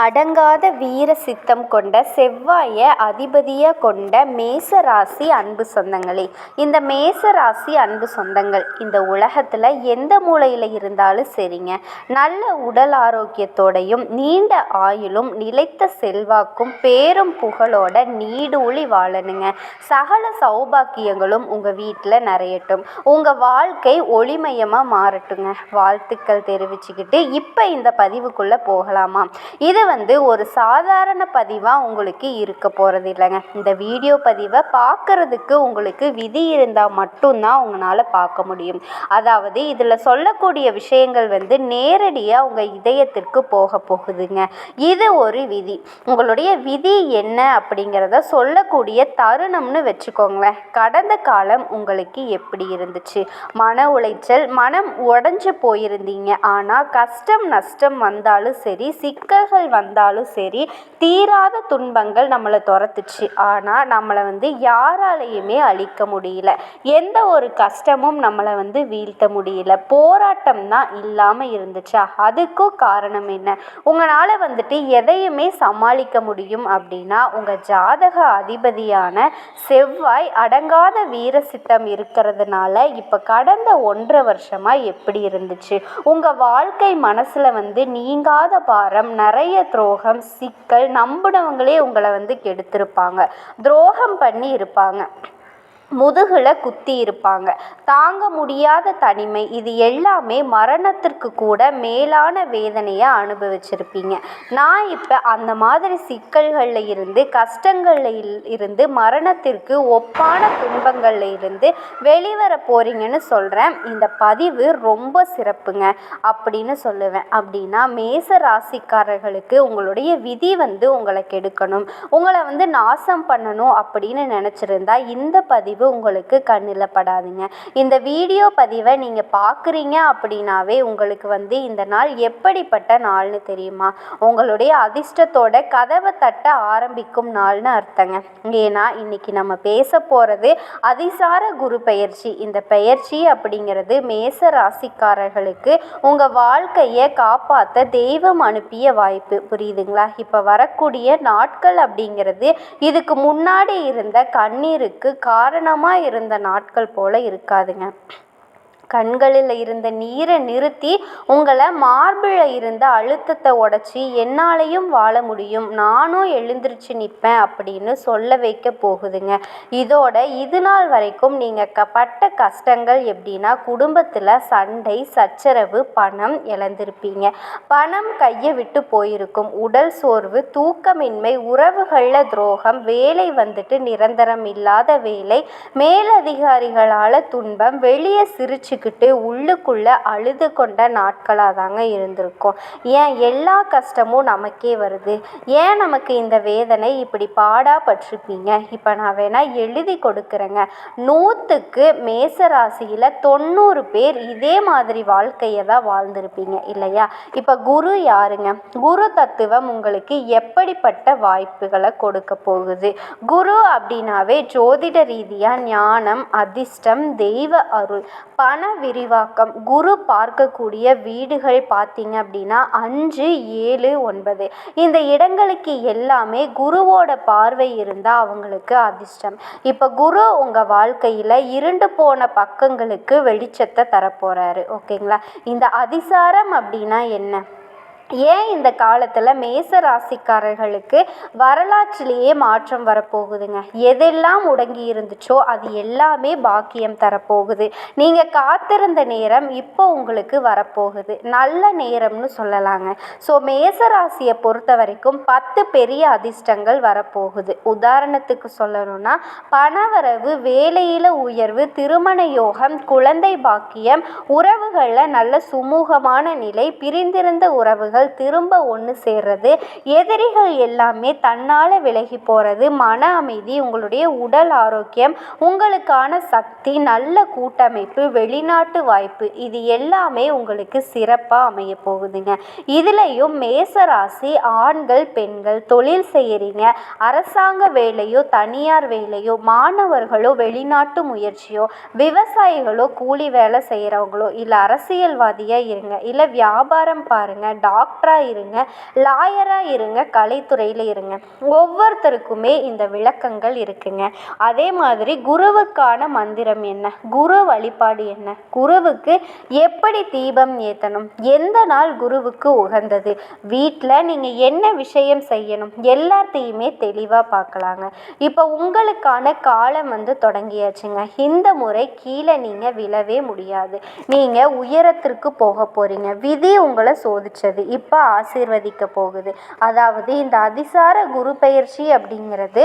அடங்காத வீர சித்தம் கொண்ட செவ்வாயை அதிபதியாக கொண்ட மேச ராசி அன்பு சொந்தங்களே. இந்த மேச ராசி அன்பு சொந்தங்கள் இந்த உலகத்தில் எந்த மூலையில் இருந்தாலும் சரிங்க. நல்ல உடல் ஆரோக்கியத்தோடையும் நீண்ட ஆயுளும் நிலைத்த செல்வாக்கும் பேரும் புகழோட நீடூழி வாழணுங்க. சகல சௌபாக்கியங்களும் உங்கள் வீட்டில் நிறையட்டும். உங்கள் வாழ்க்கை ஒளிமயமாக மாறட்டுங்க. வாழ்த்துக்கள் தெரிவிச்சுக்கிட்டு இப்போ இந்த பதிவுக்குள்ளே போகலாமா இது வந்து ஒரு சாதாரண பதிவாக உங்களுக்கு இருக்க போகிறது இல்லைங்க. இந்த வீடியோ பதிவை பார்க்குறதுக்கு உங்களுக்கு விதி இருந்தால் மட்டும்தான் உங்களால் பார்க்க முடியும். அதாவது இதில் சொல்லக்கூடிய விஷயங்கள் வந்து நேரடியாக உங்கள் இதயத்திற்கு போக போகுதுங்க. இது ஒரு விதி. உங்களுடைய விதி என்ன அப்படிங்கிறத சொல்லக்கூடிய தருணம்னு வச்சுக்கோங்களேன். கடந்த காலம் உங்களுக்கு எப்படி இருந்துச்சு? மன உளைச்சல் மனம் உடஞ்சி போயிருந்தீங்க. ஆனால் கஷ்டம் நஷ்டம் வந்தாலும் சரி சிக்கல்கள் வந்தாலும் சரி தீராத துன்பங்கள் நம்மளை துரத்துச்சு. ஆனால் நம்மளை வந்து யாராலையுமே அழிக்க முடியல. எந்த ஒரு கஷ்டமும் நம்மளை வந்து வீழ்த்த முடியல. போராட்டம் தான் இல்லாமல் இருந்துச்சா? அதுக்கும் காரணம் என்ன? உங்களால் வந்துட்டு எதையுமே சமாளிக்க முடியும் அப்படின்னா உங்கள் ஜாதக அதிபதியான செவ்வாய் அடங்காத வீர சித்தம் இருக்கிறதுனால இப்போ கடந்த ஒன்றரை வருஷமாக எப்படி இருந்துச்சு? உங்கள் வாழ்க்கை மனசில் வந்து நீங்காத பாரம் நிறைய துரோகம் சிக்கல் நம்பினவங்களே உங்களை வந்து கெடுத்திருப்பாங்க. துரோகம் பண்ணி இருப்பாங்க. முதுகில் குத்தி இருப்பாங்க. தாங்க முடியாத தனிமை இது எல்லாமே மரணத்திற்கு கூட மேலான வேதனையை அனுபவிச்சிருப்பீங்க. நான் இப்போ அந்த மாதிரி சிக்கல்களில் இருந்து கஷ்டங்களில் இருந்து மரணத்திற்கு ஒப்பான துன்பங்களில் இருந்து வெளிவர போகிறீங்கன்னு சொல்கிறேன் இந்த பதிவு ரொம்ப சிறப்புங்க அப்படின்னு சொல்லுவேன். அப்படின்னா மேச ராசிக்காரர்களுக்கு உங்களுடைய விதி வந்து உங்களை கெடுக்கணும். உங்களை வந்து நாசம் பண்ணணும் அப்படின்னு நினச்சிருந்தா இந்த பதிவு பதிவு உங்களுக்கு கண்ணில் படாதுங்க. இந்த வீடியோ பதிவை நீங்கள் பார்க்குறீங்க அப்படின்னாவே உங்களுக்கு வந்து இந்த நாள் எப்படிப்பட்ட நாள்னு தெரியுமா? உங்களுடைய அதிர்ஷ்டத்தோட கதவை தட்ட ஆரம்பிக்கும் நாள்னு அர்த்தங்க. ஏன்னா இன்னைக்கு நம்ம பேச போகிறது அதிசார குரு பெயர்ச்சி. இந்த பெயர்ச்சி அப்படிங்கிறது மேச ராசிக்காரர்களுக்கு உங்கள் வாழ்க்கையை காப்பாற்ற தெய்வம் அனுப்பிய வாய்ப்பு. புரியுதுங்களா? இப்போ வரக்கூடிய நாட்கள் அப்படிங்கிறது இதுக்கு முன்னாடி இருந்த கண்ணீருக்கு காரணம் சாதாரணமாக இருந்த நாட்கள் போல் இருக்காதுங்க. கண்களில் இருந்த நீரை நிறுத்தி உங்களை மார்பில் இருந்த அழுத்தத்தை உடச்சி என்னாலையும் வாழ முடியும். நானும் எழுந்திருச்சு நிற்பேன் அப்படின்னு சொல்ல வைக்க போகுதுங்க. இதோட இது நாள் வரைக்கும் நீங்கள் க பட்ட கஷ்டங்கள் எப்படின்னா குடும்பத்தில் சண்டை சச்சரவு பணம் இழந்திருப்பீங்க. பணம் கையை விட்டு போயிருக்கும். உடல் சோர்வு தூக்கமின்மை உறவுகளில் துரோகம் வேலை வந்துட்டு நிரந்தரம் இல்லாத வேலை மேலதிகாரிகளால் துன்பம் வெளியே சிரிச்சு வச்சுக்கிட்டு உள்ளுக்குள்ளே அழுது கொண்ட நாட்களாக தாங்க இருந்திருக்கும். ஏன் எல்லா கஷ்டமும் நமக்கே வருது? ஏன் நமக்கு இந்த வேதனை இப்படி பாடா பட்டிருப்பீங்க இப்போ நான் வேணால் எழுதி கொடுக்குறேங்க. நூற்றுக்கு மேச ராசியில் தொண்ணூறு பேர் இதே மாதிரி வாழ்க்கையை தான் வாழ்ந்திருப்பீங்க இல்லையா? இப்போ குரு யாருங்க? குரு தத்துவம் உங்களுக்கு எப்படிப்பட்ட வாய்ப்புகளை கொடுக்க போகுது? குரு அப்படின்னாவே ஜோதிட ரீதியாக ஞானம் அதிர்ஷ்டம் தெய்வ அருள் பண விரிவாக்கம் குரு பார்க்கக்கூடிய வீடுகள் பார்த்தீங்க அப்படின்னா அஞ்சு ஏழு ஒன்பது. இந்த இடங்களுக்கு எல்லாமே குருவோட பார்வை இருந்தால் அவங்களுக்கு அதிர்ஷ்டம். இப்போ குரு உங்கள் வாழ்க்கையில் இருண்டு போன பக்கங்களுக்கு வெளிச்சத்தை தரப்போகிறாரு ஓகேங்களா? இந்த அதிசாரம் அப்படின்னா என்ன? ஏன் இந்த காலத்தில் மேச ராசிக்காரர்களுக்கு வரலாற்றிலேயே மாற்றம் வரப்போகுதுங்க? எதெல்லாம் முடங்கி இருந்துச்சோ அது எல்லாமே பாக்கியம் தரப்போகுது. நீங்கள் காத்திருந்த நேரம் இப்போ உங்களுக்கு வரப்போகுது. நல்ல நேரம்னு சொல்லலாங்க. ஸோ மேச ராசியை பொறுத்த வரைக்கும் பத்து பெரிய அதிர்ஷ்டங்கள் வரப்போகுது. உதாரணத்துக்கு சொல்லணும்னா பணவரவு வேலையில் உயர்வு திருமண யோகம் குழந்தை பாக்கியம் உறவுகளில் நல்ல சுமூகமான நிலை பிரிந்திருந்த உறவுகள் உறவுகள் திரும்ப ஒன்று சேர்றது எதிரிகள் எல்லாமே தன்னால் விலகி போகிறது மன அமைதி உங்களுடைய உடல் ஆரோக்கியம் உங்களுக்கான சக்தி நல்ல கூட்டமைப்பு வெளிநாட்டு வாய்ப்பு இது எல்லாமே உங்களுக்கு சிறப்பாக அமைய போகுதுங்க. இதுலேயும் மேசராசி ஆண்கள் பெண்கள் தொழில் செய்கிறீங்க அரசாங்க வேலையோ தனியார் வேலையோ மாணவர்களோ வெளிநாட்டு முயற்சியோ விவசாயிகளோ கூலி வேலை செய்கிறவங்களோ இல்லை அரசியல்வாதியாக இருங்க இல்லை வியாபாரம் பாருங்கள் டாக்டர் டாக்டராக இருங்க லாயராக இருங்க கலைத்துறையில் இருங்க. ஒவ்வொருத்தருக்குமே இந்த விளக்கங்கள் இருக்குங்க. அதே மாதிரி குருவுக்கான மந்திரம் என்ன? குரு வழிபாடு என்ன? குருவுக்கு எப்படி தீபம் ஏற்றணும் எந்த நாள் குருவுக்கு உகந்தது? வீட்டில் நீங்கள் என்ன விஷயம் செய்யணும்? எல்லாத்தையுமே தெளிவாக பார்க்கலாங்க இப்போ உங்களுக்கான காலம் வந்து தொடங்கியாச்சுங்க. இந்த முறை கீழே நீங்கள் விழவே முடியாது. நீங்கள் உயரத்திற்கு போக போகிறீங்க விதி உங்களை சோதிச்சது. இப்போ ஆசீர்வதிக்க போகுது. அதாவது இந்த அதிசார குரு பெயர்ச்சி அப்படிங்கிறது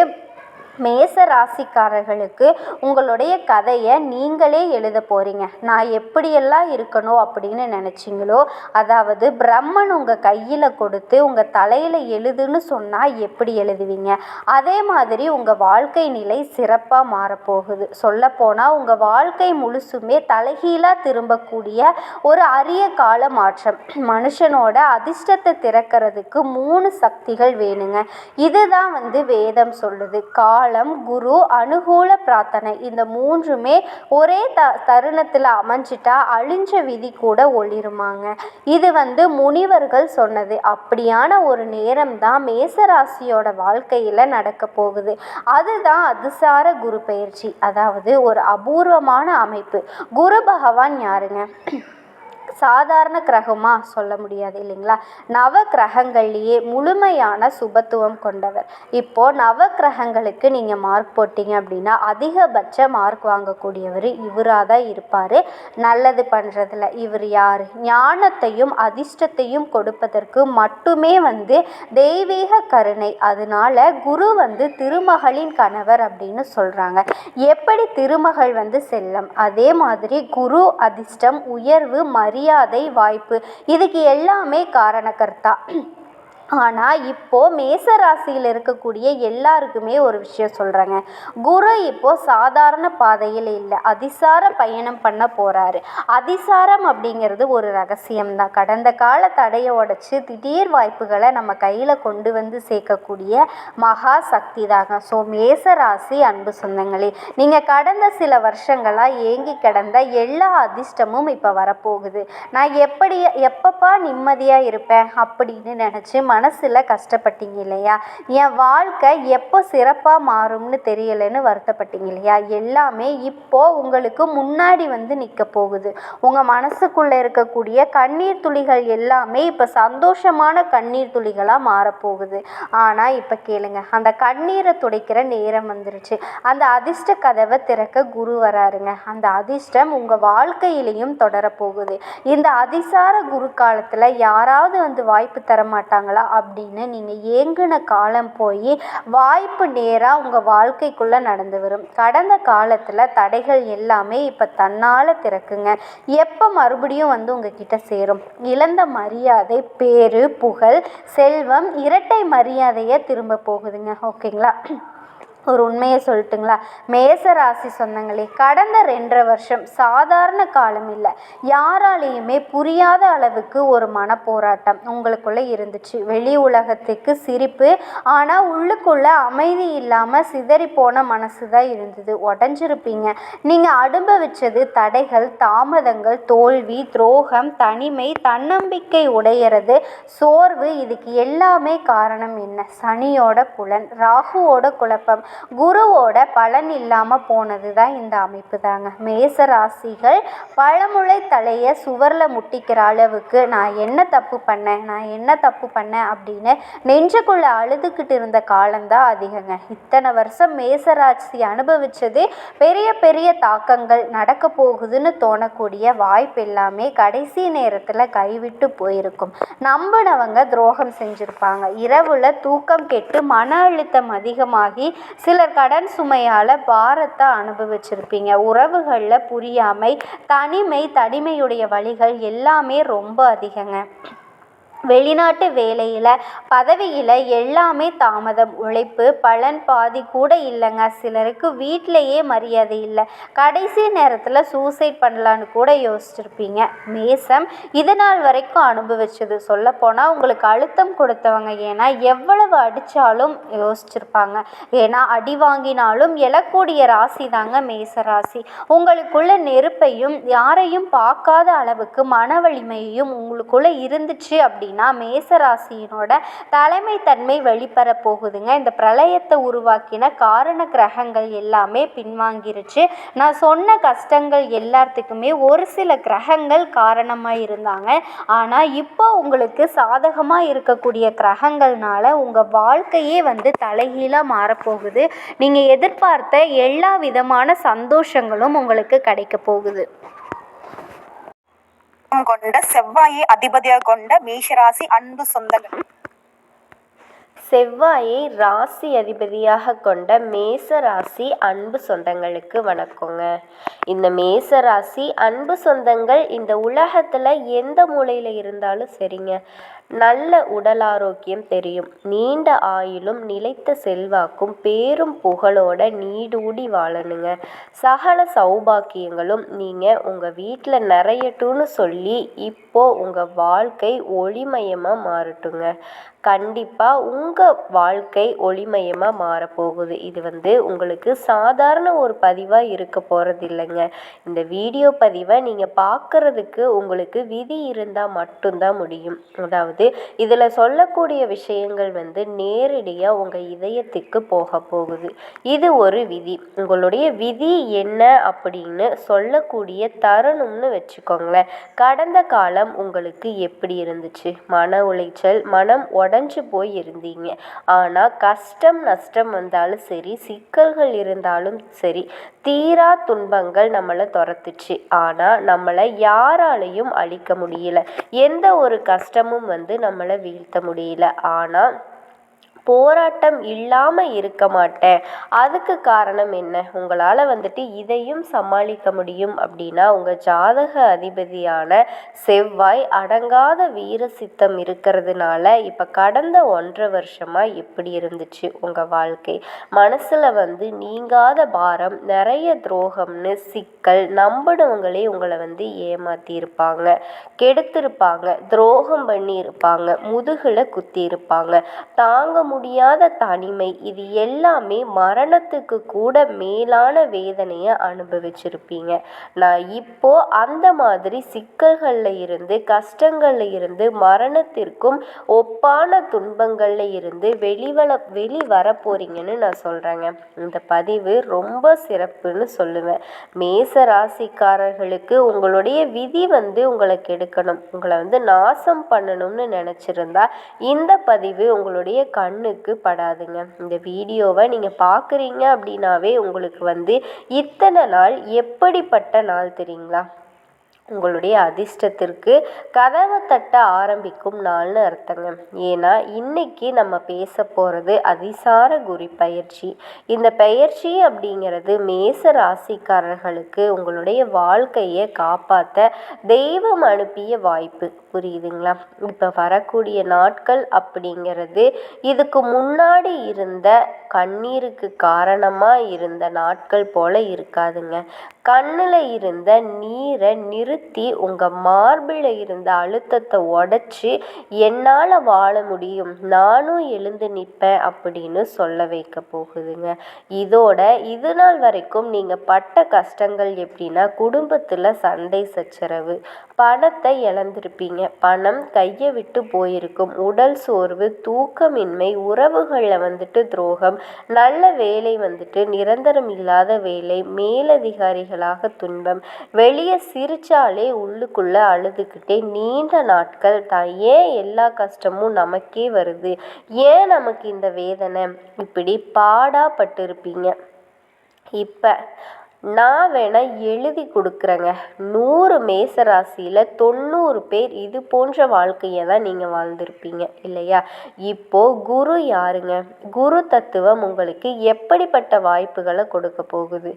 மேச ராசிக்காரர்களுக்கு உங்களுடைய கதையை நீங்களே எழுத போகிறீங்க நான் எப்படியெல்லாம் இருக்கணும் அப்படின்னு நினச்சிங்களோ அதாவது பிரம்மன் உங்கள் கையில் கொடுத்து உங்கள் தலையில் எழுதுன்னு சொன்னால் எப்படி எழுதுவீங்க? அதே மாதிரி உங்கள் வாழ்க்கை நிலை சிறப்பாக மாறப்போகுது. சொல்லப்போனால் உங்கள் வாழ்க்கை முழுசுமே தலைகீழாக திரும்பக்கூடிய ஒரு அரிய கால மாற்றம். மனுஷனோட அதிர்ஷ்டத்தை திறக்கிறதுக்கு மூணு சக்திகள் வேணுங்க. இதுதான் வந்து வேதம் சொல்லுது. கால் காலம் குரு அனுகூல பிரார்த்தனை. இந்த மூன்றுமே ஒரே த தருணத்தில் அமைஞ்சிட்டா அழிஞ்ச விதி கூட ஒளிருமாங்க. இது வந்து முனிவர்கள் சொன்னது. அப்படியான ஒரு நேரம் தான் மேசராசியோட வாழ்க்கையில் நடக்க போகுது. அதுதான் அதிசார குரு பயிற்சி அதாவது ஒரு அபூர்வமான அமைப்பு. குரு பகவான் யாருங்க? சாதாரண கிரகமாக சொல்ல முடியாது இல்லைங்களா? நவ கிரகங்கள்லேயே முழுமையான சுபத்துவம் கொண்டவர். இப்போது நவ கிரகங்களுக்கு நீங்கள் மார்க் போட்டிங்க அப்படின்னா அதிகபட்ச மார்க் வாங்கக்கூடியவர் இவராக தான் இருப்பார். நல்லது பண்ணுறதுல இவர் யார்? ஞானத்தையும் அதிர்ஷ்டத்தையும் கொடுப்பதற்கு மட்டுமே வந்து தெய்வீக கருணை. அதனால குரு வந்து திருமகளின் கணவர் அப்படின்னு சொல்கிறாங்க எப்படி திருமகள் வந்து செல்லம்? அதே மாதிரி குரு அதிர்ஷ்டம் உயர்வு மரியாதை மரியாதை வாய்ப்பு. இதுக்கு எல்லாமே காரணக்கர்த்தா ஆனால் இப்போது மேச ராசியில் இருக்கக்கூடிய எல்லாருக்குமே ஒரு விஷயம் சொல்கிறேங்க குரு இப்போது சாதாரண பாதையில் இல்லை. அதிசார பயணம் பண்ண போகிறாரு அதிசாரம் அப்படிங்கிறது ஒரு ரகசியம்தான். கடந்த கால தடையை உடச்சி திடீர் வாய்ப்புகளை நம்ம கையில் கொண்டு வந்து சேர்க்கக்கூடிய மகா சக்தி தாங்க. ஸோ மேச ராசி அன்பு சொந்தங்களே நீங்கள் கடந்த சில வருஷங்களாக ஏங்கி கிடந்த எல்லா அதிர்ஷ்டமும் இப்போ வரப்போகுது. நான் எப்படி எப்பப்பா நிம்மதியாக இருப்பேன் அப்படின்னு நினச்சி மனசில் கஷ்டப்பட்டீங்க இல்லையா? என் வாழ்க்கை எப்போ சிறப்பாக மாறும்னு தெரியலைன்னு வருத்தப்பட்டீங்க இல்லையா? எல்லாமே இப்போது உங்களுக்கு முன்னாடி வந்து நிற்க போகுது. உங்கள் மனசுக்குள்ளே இருக்கக்கூடிய கண்ணீர் துளிகள் எல்லாமே இப்போ சந்தோஷமான கண்ணீர் துளிகளாக மாறப்போகுது. ஆனால் இப்போ கேளுங்க அந்த கண்ணீரை துடைக்கிற நேரம் வந்துருச்சு. அந்த அதிர்ஷ்ட கதவை திறக்க குரு வராருங்க. அந்த அதிர்ஷ்டம் உங்கள் வாழ்க்கையிலையும் தொடரப்போகுது. இந்த அதிசார குரு காலத்தில் யாராவது வந்து வாய்ப்பு தர மாட்டாங்களா அப்படின்னு நீங்கள் ஏங்கின காலம் போய் வாய்ப்பு நேராக உங்கள் வாழ்க்கைக்குள்ளே நடந்து வரும். கடந்த காலத்தில் தடைகள் எல்லாமே இப்போ தன்னால் திறக்குங்க. எப்போ மறுபடியும் வந்து உங்ககிட்ட சேரும்? இழந்த மரியாதை பேரு புகழ் செல்வம் இரட்டை மரியாதையை திரும்ப போகுதுங்க. ஓகேங்களா? ஒரு உண்மையை சொல்லட்டுங்களா? மேச ராசி சொந்தங்களே கடந்த ரெண்டரை வருஷம் சாதாரண காலம் இல்லை. யாராலேயுமே புரியாத அளவுக்கு ஒரு மனப்போராட்டம் உங்களுக்குள்ளே இருந்துச்சு. வெளி உலகத்துக்கு சிரிப்பு ஆனால் உள்ளுக்குள்ளே அமைதி இல்லாமல் சிதறி போன மனசு தான் இருந்தது. உடஞ்சிருப்பீங்க. நீங்கள் அனுபவிச்சது தடைகள் தாமதங்கள் தோல்வி துரோகம் தனிமை தன்னம்பிக்கை உடையிறது சோர்வு இதுக்கு எல்லாமே காரணம் என்ன? சனியோட புலன் ராகுவோட குழப்பம். குருவோட பலன் இல்லாமல் போனது தான் இந்த அமைப்பு தாங்க மேச ராசிகள் பழமுளை தலையை சுவரில் முட்டிக்கிற அளவுக்கு நான் என்ன தப்பு பண்ணேன் நான் என்ன தப்பு பண்ணேன் அப்படின்னு நெஞ்சுக்குள்ளே அழுதுகிட்டு இருந்த காலம்தான் அதிகங்க. இத்தனை வருஷம் மேசராசி அனுபவிச்சது பெரிய பெரிய தாக்கங்கள் நடக்க போகுதுன்னு தோணக்கூடிய வாய்ப்பு எல்லாமே கடைசி நேரத்தில் கைவிட்டு போயிருக்கும். நம்பினவங்க துரோகம் செஞ்சுருப்பாங்க. இரவில் தூக்கம் கெட்டு மன அழுத்தம் அதிகமாகி சிலர் கடன் சுமையால் பாரத்தை அனுபவிச்சிருப்பீங்க. உறவுகளில் புரியாமை தனிமை தனிமையுடைய வழிகள் எல்லாமே ரொம்ப அதிகங்க. வெளிநாட்டு வேலையில் பதவியில் எல்லாமே தாமதம் உழைப்பு பலன் பாதி கூட இல்லைங்க. சிலருக்கு வீட்டிலையே மரியாதை இல்லை. கடைசி நேரத்தில் சூசைட் பண்ணலான்னு கூட யோசிச்சிருப்பீங்க. மேசம் இது நாள் வரைக்கும் அனுபவிச்சது. சொல்லப்போனால் உங்களுக்கு அழுத்தம் கொடுத்தவங்க. ஏன்னா எவ்வளவு அடித்தாலும் யோசிச்சிருப்பாங்க. ஏன்னா அடி வாங்கினாலும் எழக்கூடிய ராசி தாங்க மேச ராசி. உங்களுக்குள்ள நெருப்பையும் யாரையும் பார்க்காத அளவுக்கு மன வலிமையையும் உங்களுக்குள்ளே இருந்துச்சு அப்படி அப்படின்னா மேசராசியினோட தலைமைத்தன்மை வெளிப்பட போகுதுங்க. இந்த பிரளயத்தை உருவாக்கின காரண கிரகங்கள் எல்லாமே பின்வாங்கிருச்சு. நான் சொன்ன கஷ்டங்கள் எல்லாத்துக்குமே ஒரு சில கிரகங்கள் காரணமாக இருந்தாங்க. ஆனால் இப்போ உங்களுக்கு சாதகமாக இருக்கக்கூடிய கிரகங்கள்னால உங்கள் வாழ்க்கையே வந்து தலைகீழாக மாறப்போகுது நீங்கள் எதிர்பார்த்த எல்லா விதமான சந்தோஷங்களும் உங்களுக்கு கிடைக்க போகுது. கொண்ட செவ்வாயை அதிபதியாக கொண்ட மேஷராசி அன்பு சொந்தங்கள். செவ்வாயை ராசி அதிபதியாக கொண்ட மேச ராசி அன்பு சொந்தங்களுக்கு வணக்கங்க. இந்த மேச ராசி அன்பு சொந்தங்கள் இந்த உலகத்தில் எந்த மூலையில் இருந்தாலும் சரிங்க. நல்ல உடல் ஆரோக்கியம் தெரியும். நீண்ட ஆயுளும் நிலைத்த செல்வாக்கும் பேரும் புகழோட நீடூடி வாழணுங்க. சகல சௌபாக்கியங்களும் நீங்கள் உங்கள் வீட்டில் நிறையட்டும்னு சொல்லி இப்போ உங்கள் வாழ்க்கை ஒளிமயமாக மாறட்டுங்க. கண்டிப்பாக உங்கள் வாழ்க்கை ஒளிமயமாக மாறப்போகுது. இது வந்து உங்களுக்கு சாதாரண ஒரு பதிவாக இருக்க போகிறது இல்லைங்க. இந்த வீடியோ பதிவை நீங்கள் பார்க்குறதுக்கு உங்களுக்கு விதி இருந்தால் மட்டும்தான் முடியும். அதாவது இதில் சொல்லக்கூடிய விஷயங்கள் வந்து நேரடியாக உங்கள் இதயத்துக்கு போக போகுது. இது ஒரு விதி. உங்களுடைய விதி என்ன அப்படின்னு சொல்லக்கூடிய தருணம்னு வச்சுக்கோங்களேன். கடந்த காலம் உங்களுக்கு எப்படி இருந்துச்சு? மன உளைச்சல் மனம் உடஞ்சி போய் இருந்தீங்க ஆனால் கஷ்டம் நஷ்டம் வந்தாலும் சரி சிக்கல்கள் இருந்தாலும் சரி தீரா துன்பங்கள் நம்மளை துரத்துச்சு. ஆனால் நம்மளை யாராலையும் அழிக்க முடியல. எந்த ஒரு கஷ்டமும் வந்து நம்மளை வீழ்த்த முடியல. ஆனால் போராட்டம் இல்லாமல் இருக்க மாட்டேன். அதுக்கு காரணம் என்ன? உங்களால் வந்துட்டு இதையும் சமாளிக்க முடியும் அப்படின்னா உங்கள் ஜாதக அதிபதியான செவ்வாய் அடங்காத வீர சித்தம் இருக்கிறதுனால இப்போ கடந்த ஒன்றரை வருஷமாக எப்படி இருந்துச்சு உங்கள் வாழ்க்கை. மனசில் வந்து நீங்காத பாரம் நிறைய துரோகம்னு சிக்கல் நம்பினவங்களே உங்களை வந்து ஏமாற்றியிருப்பாங்க கெடுத்திருப்பாங்க. துரோகம் பண்ணியிருப்பாங்க. முதுகில் குத்தியிருப்பாங்க. தாங்க முடியாத தனிமை. இது எல்லாமே மரணத்துக்கு கூட மேலான வேதனையை அனுபவிச்சிருப்பீங்க. நான் இப்போ அந்த மாதிரி சிக்கல்களில் இருந்து கஷ்டங்களில் இருந்து மரணத்திற்கும் ஒப்பான துன்பங்களில் இருந்து வெளிவல வெளி வர போறீங்கன்னு நான் சொல்கிறேங்க இந்த பதிவு ரொம்ப சிறப்புன்னு சொல்லுவேன். மேச ராசிக்காரர்களுக்கு உங்களுடைய விதி வந்து உங்களை கெடுக்கணும் உங்களை வந்து நாசம் பண்ணணும்னு நினச்சிருந்தா இந்த பதிவு உங்களுடைய கண் கண்ணுக்கு படாதுங்க இந்த வீடியோவை நீங்கள் பார்க்குறீங்க அப்படின்னாவே உங்களுக்கு வந்து இத்தனை நாள் எப்படிப்பட்ட நாள் தெரியுங்களா? உங்களுடைய அதிர்ஷ்டத்திற்கு கதவை தட்ட ஆரம்பிக்கும் நாள்னு அர்த்தங்க. ஏன்னா இன்னைக்கு நம்ம பேச போகிறது அதிசார குரு பயிற்சி. இந்த பயிற்சி அப்படிங்கிறது மேச ராசிக்காரர்களுக்கு உங்களுடைய வாழ்க்கையை காப்பாற்ற தெய்வம் அனுப்பிய வாய்ப்பு. புரியுதுங்களா? இப்போ வரக்கூடிய நாட்கள் அப்படிங்கிறது இதுக்கு முன்னாடி இருந்த கண்ணீருக்கு காரணமாக இருந்த நாட்கள் போல் இருக்காதுங்க. கண்ணில் இருந்த நீரை நிறுத்தி உங்கள் மார்பில் இருந்த அழுத்தத்தை உடச்சி என்னால் வாழ முடியும். நானும் எழுந்து நிற்பேன் அப்படின்னு சொல்ல வைக்க போகுதுங்க. இதோட இது நாள் வரைக்கும் நீங்கள் பட்ட கஷ்டங்கள் எப்படின்னா குடும்பத்தில் சண்டை சச்சரவு பணத்தை இழந்திருப்பீங்க. பணம் கையை விட்டு போயிருக்கும். உடல் சோர்வு தூக்கமின்மை உறவுகளில் வந்துட்டு துரோகம் நல்ல வேலை வந்துட்டு நிரந்தரம் இல்லாத வேலை மேலதிகாரிகளாக துன்பம் வெளியே சிரிச்சாலே உள்ளுக்குள்ள அழுதுகிட்டே நீண்ட நாட்கள் தான் ஏன் எல்லா கஷ்டமும் நமக்கே வருது? ஏன் நமக்கு இந்த வேதனை? இப்படி பாடாப்பட்டிருப்பீங்க. இப்போ நான் வேணால் எழுதி கொடுக்குறேங்க. நூறு மேச ராசியில் தொண்ணூறு பேர் இது போன்ற வாழ்க்கையை தான் நீங்கள் வாழ்ந்திருப்பீங்க இல்லையா? இப்போது குரு யாருங்க? குரு தத்துவம் உங்களுக்கு எப்படிப்பட்ட வாய்ப்புகளை கொடுக்க போகுது?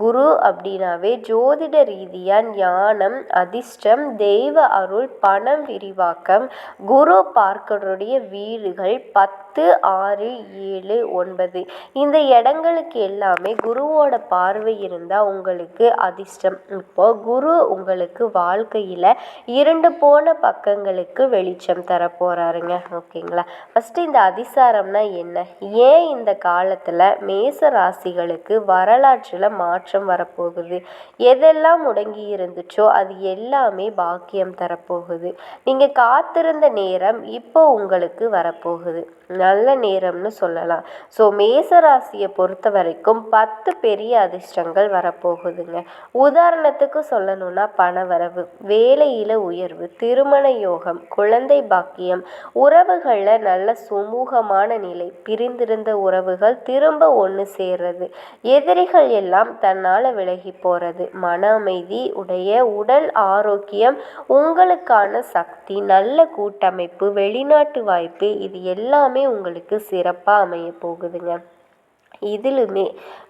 குரு அப்படின்னாவே ஜோதிட ரீதியாக ஞானம் அதிர்ஷ்டம் தெய்வ அருள் பணம் விரிவாக்கம் குரு பார்க்கனுடைய வீடுகள் பத்து ஆறு ஏழு ஒன்பது. இந்த இடங்களுக்கு எல்லாமே குருவோட பார்வை இருந்தால் தான் உங்களுக்கு அதிர்ஷ்டம். இப்போ குரு உங்களுக்கு வாழ்க்கையில் இரண்டு போன பக்கங்களுக்கு வெளிச்சம் தர போகிறாருங்க ஓகேங்களா? ஃபஸ்ட்டு இந்த அதிசாரம்னா என்ன? ஏன் இந்த காலத்தில் மேச ராசிகளுக்கு வரலாற்றில் மாற்றம் வரப்போகுது? எதெல்லாம் முடங்கி இருந்துச்சோ அது எல்லாமே பாக்கியம் தரப்போகுது. நீங்கள் காத்திருந்த நேரம் இப்போ உங்களுக்கு வரப்போகுது. நல்ல நேரம்னு சொல்லலாம். ஸோ மேசராசியை பொறுத்த வரைக்கும் பத்து பெரிய அதிர்ஷ்டங்கள் வரப்போகுதுங்க. உதாரணத்துக்கு சொல்லணும்னா பணவரவு வேலையில் உயர்வு திருமண யோகம் குழந்தை பாக்கியம் உறவுகளில் நல்ல சுமூகமான நிலை பிரிந்திருந்த உறவுகள் திரும்ப ஒன்று சேர்றது எதிரிகள் எல்லாம் தன்னால் விலகி போகிறது மன அமைதி உடைய உடல் ஆரோக்கியம் உங்களுக்கான சக்தி நல்ல கூட்டமைப்பு வெளிநாட்டு வாய்ப்பு இது எல்லாமே உங்களுக்கு சிறப்பாக அமைய போகுதுங்க. இதிலுமே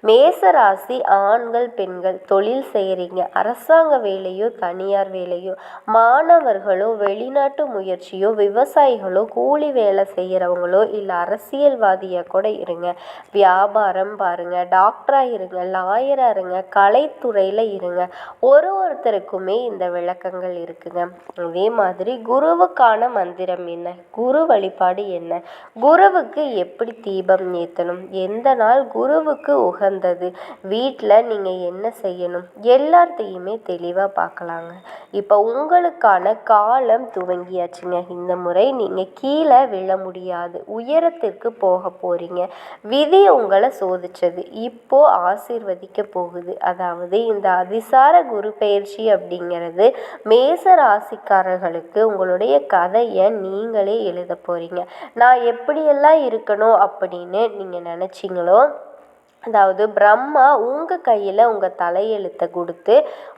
மேசராசி ஆண்கள் பெண்கள் தொழில் செய்கிறீங்க அரசாங்க வேலையோ தனியார் வேலையோ மாணவர்களோ வெளிநாட்டு முயற்சியோ விவசாயிகளோ கூலி வேலை செய்கிறவங்களோ இல்லை அரசியல்வாதியாக கூட இருங்க. வியாபாரம் பாருங்கள் டாக்டராக இருங்க லாயராக இருங்க கலைத்துறையில் இருங்க. ஒரு ஒருத்தருக்குமே இந்த விளக்கங்கள் இருக்குங்க. அதே மாதிரி குருவுக்கான மந்திரம் என்ன? குரு வழிபாடு என்ன? குருவுக்கு எப்படி தீபம் ஏற்றணும் எந்த நாள் குருவுக்கு உகந்தது. வீட்டில் நீங்கள் என்ன செய்யணும்? எல்லாத்தையுமே தெளிவாக பார்க்கலாங்க இப்போ உங்களுக்கான காலம் துவங்கியாச்சுங்க. இந்த முறை நீங்கள் கீழே விழ முடியாது. உயரத்திற்கு போக போகிறீங்க விதி உங்களை சோதிச்சது. இப்போ ஆசிர்வதிக்க போகுது. அதாவது இந்த அதிசார குரு பயிற்சி அப்படிங்கிறது மேச ராசிக்காரர்களுக்கு உங்களுடைய கதையை நீங்களே எழுத போகிறீங்க நான் எப்படியெல்லாம் இருக்கணும் அப்படின்னு நீங்கள் நினச்சிங்களோ அதாவது பிரம்மா உங்கள் கையில் உங்கள் தலையெழுத்தை கொடுத்து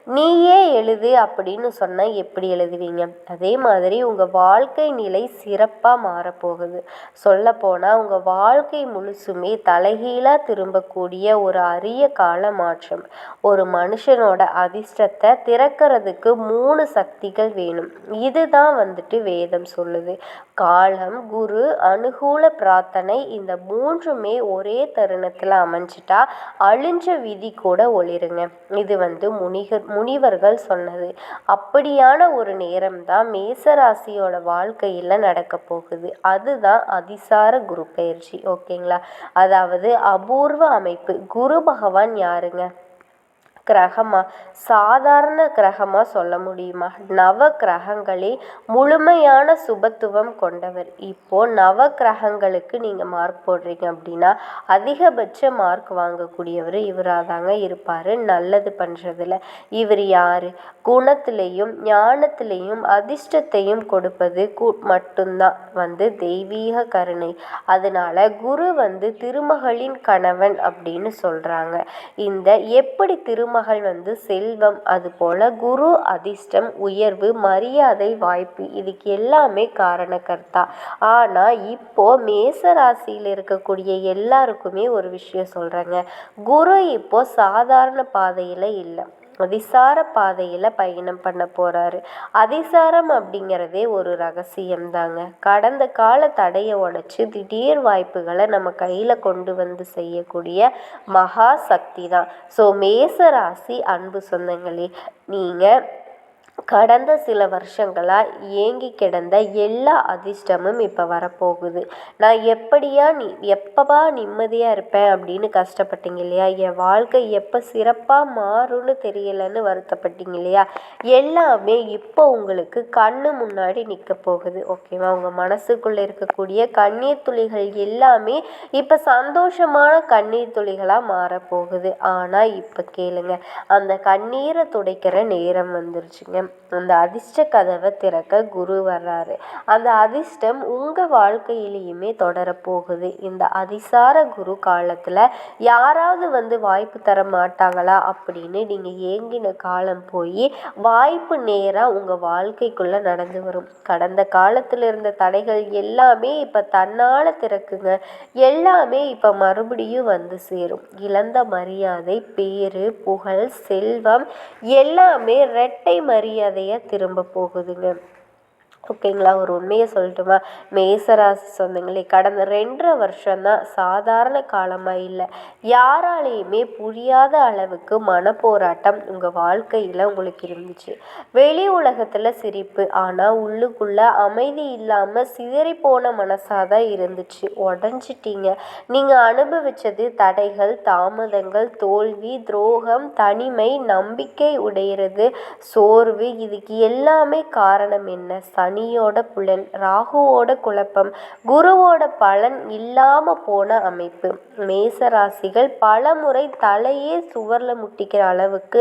நீயே எழுது அப்படின்னு சொன்னால் எப்படி எழுதுவீங்க? அதே மாதிரி உங்கள் வாழ்க்கை நிலை சிறப்பாக மாறப்போகுது. சொல்லப்போனால் உங்கள் வாழ்க்கை முழுசுமே தலைகீழாக திரும்பக்கூடிய ஒரு அரிய கால மாற்றம் ஒரு மனுஷனோட அதிர்ஷ்டத்தை திறக்கிறதுக்கு மூணு சக்திகள் வேணும். இதுதான் வந்துட்டு வேதம் சொல்லுது. காலம் குரு அனுகூல பிரார்த்தனை இந்த மூன்றுமே ஒரே தருணத்தில் அமைஞ்சிட்டா அழிஞ்ச விதி கூட ஒளிருங்க. இது வந்து முனிகர் முனிவர்கள் சொன்னது. அப்படியான ஒரு நேரம் தான் மேசராசியோட வாழ்க்கையில் நடக்க போகுது. அதுதான் அதிசார குரு பயிற்சி. ஓகேங்களா? அதாவது அபூர்வ அமைப்பு. குரு பகவான் யாருங்க? கிரகமா? சாதாரண கிரகமாக சொல்ல முடியுமா? நவ கிரகங்களே முழுமையான சுபத்துவம் கொண்டவர். இப்போ நவ கிரகங்களுக்கு நீங்கள் மார்க் போடுறீங்க அப்படின்னா அதிகபட்ச மார்க் வாங்கக்கூடியவர் இவராக தாங்க இருப்பார். நல்லது பண்ணுறதுல இவர் யார்? குணத்திலையும் ஞானத்திலையும் அதிர்ஷ்டத்தையும் கொடுப்பது கு மட்டும்தான். வந்து தெய்வீக கருணை. அதனால குரு வந்து திருமகளின் கணவன் அப்படின்னு சொல்கிறாங்க இந்த எப்படி திரும மகள் வந்து செல்வம். அதுபோல் குரு அதிர்ஷ்டம் உயர்வு மரியாதை வாய்ப்பு இதுக்கு எல்லாமே காரணக்கர்த்தா ஆனால் இப்போ மேச ராசியில் இருக்கக்கூடிய எல்லாருக்குமே ஒரு விஷயம் சொல்கிறேங்க குரு இப்போ சாதாரண பாதையில் இல்லை. அதிசார பாதையில் பயணம் பண்ண போகிறாரு அதிசாரம் அப்படிங்கிறதே ஒரு ரகசியம் தாங்க கடந்த கால தடையை உடச்சி திடீர் வாய்ப்புகளை நம்ம கையில் கொண்டு வந்து செய்யக்கூடிய மகா சக்தி தான் ஸோ மேச ராசி அன்பு சொந்தங்களே நீங்கள் கடந்த சில வருஷங்களாக ஏங்கி கிடந்த எல்லா அதிர்ஷ்டமும் இப்போ வரப்போகுது. நான் எப்படியா நீ எப்பவா நிம்மதியாக இருப்பேன் அப்படின்னு கஷ்டப்பட்டீங்க இல்லையா? என் வாழ்க்கை எப்போ சிறப்பாக மாறும்னு தெரியலன்னு வருத்தப்பட்டீங்க இல்லையா? எல்லாமே இப்போ உங்களுக்கு கண்ணு முன்னாடி நிற்க போகுது. ஓகேவா? உங்கள் மனசுக்குள்ளே இருக்கக்கூடிய கண்ணீர் துளிகள் எல்லாமே இப்போ சந்தோஷமான கண்ணீர் துளிகளாக மாறப்போகுது ஆனால் இப்போ கேளுங்க. அந்த கண்ணீரை துடைக்கிற நேரம் வந்துருச்சுங்க. அந்த அதிர்ஷ்ட கதவை திறக்க குரு வர்றாரு. அந்த அதிர்ஷ்டம் உங்கள் வாழ்க்கையிலையுமே தொடரப்போகுது இந்த அதிசார குரு காலத்தில் யாராவது வந்து வாய்ப்பு தர மாட்டாங்களா அப்படின்னு நீங்கள் ஏங்கின காலம் போய் வாய்ப்பு நேராக உங்கள் வாழ்க்கைக்குள்ளே நடந்து வரும். கடந்த காலத்தில் இருந்த தடைகள் எல்லாமே இப்போ தன்னால் திறக்குங்க. எல்லாமே இப்போ மறுபடியும் வந்து சேரும். இழந்த மரியாதை பேரு புகழ் செல்வம் எல்லாமே ரெட்டை மரியாதை மரியாதையாக திரும்ப போகுதுங்க. ஓகேங்களா? ஒரு உண்மையை சொல்லட்டுமா? மேசராசி சொந்தங்களே கடந்த ரெண்டரை வருஷம்தான் சாதாரண காலமாக இல்லை. யாராலேயுமே புரியாத அளவுக்கு மனப்போராட்டம் உங்கள் வாழ்க்கையில் உங்களுக்கு இருந்துச்சு. வெளி உலகத்தில் சிரிப்பு ஆனால் உள்ளுக்குள்ளே அமைதி இல்லாமல் சிதறி போன மனசாக தான் இருந்துச்சு. உடஞ்சிட்டீங்க. நீங்கள் அனுபவித்தது தடைகள் தாமதங்கள் தோல்வி துரோகம் தனிமை நம்பிக்கை உடையிறது சோர்வு இதுக்கு எல்லாமே காரணம் என்ன? சனியோட புலன் ராகுவோட குழப்பம் குருவோட பலன் இல்லாமல் போன அமைப்பு. மேசராசிகள் பல முறை தலையே சுவரில் முட்டிக்கிற அளவுக்கு